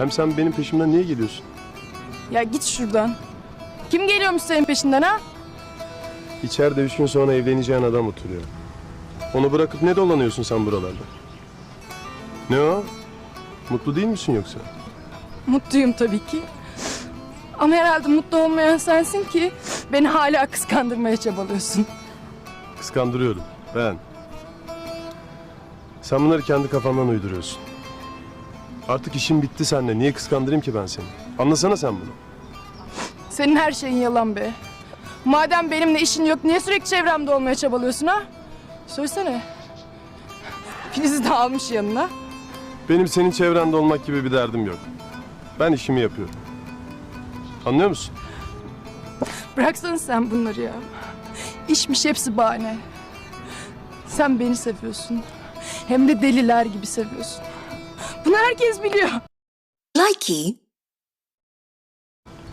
Hem sen benim peşimden niye geliyorsun? Ya git şuradan. Kim geliyormuş senin peşinden ha? İçeride üç gün sonra evleneceğin adam oturuyor. Onu bırakıp ne dolanıyorsun sen buralarda? Ne o? Mutlu değil misin yoksa? Mutluyum tabii ki. Ama herhalde mutlu olmayan sensin ki beni hala kıskandırmaya çabalıyorsun. Kıskandırıyorum. Ben. Sen bunları kendi kafandan uyduruyorsun. Artık işim bitti seninle. Niye kıskandırayım ki ben seni? Anlasana sen bunu. Senin her şeyin yalan be. Madem benimle işin yok niye sürekli çevremde olmaya çabalıyorsun ha? Söylesene. Filiz'i de almış yanına. Benim senin çevrende olmak gibi bir derdim yok. Ben işimi yapıyorum. Anlıyor musun? Bıraksana sen bunları ya. İşmiş hepsi bahane. Sen beni seviyorsun. Hem de deliler gibi seviyorsun. Bunu herkes biliyor. Likey.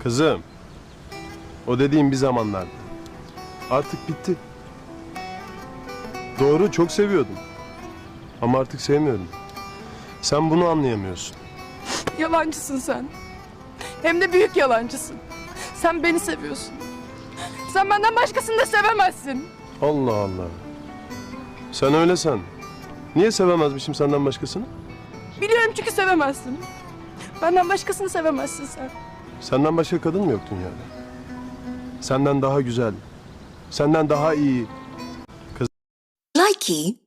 Kızım. O dediğim bir zamanlardı. Artık bitti. Doğru çok seviyordum. Ama artık sevmiyorum. Sen bunu anlayamıyorsun. Yalancısın sen. Hem de büyük yalancısın. Sen beni seviyorsun. Sen benden başkasını da sevemezsin. Allah Allah. Sen öyle sen. Niye sevemezmişim senden başkasını? Biliyorum çünkü sevemezsin. Benden başkasını sevemezsin sen. Senden başka kadın mı yok dünyada? Senden daha güzel, senden daha iyi, Likey.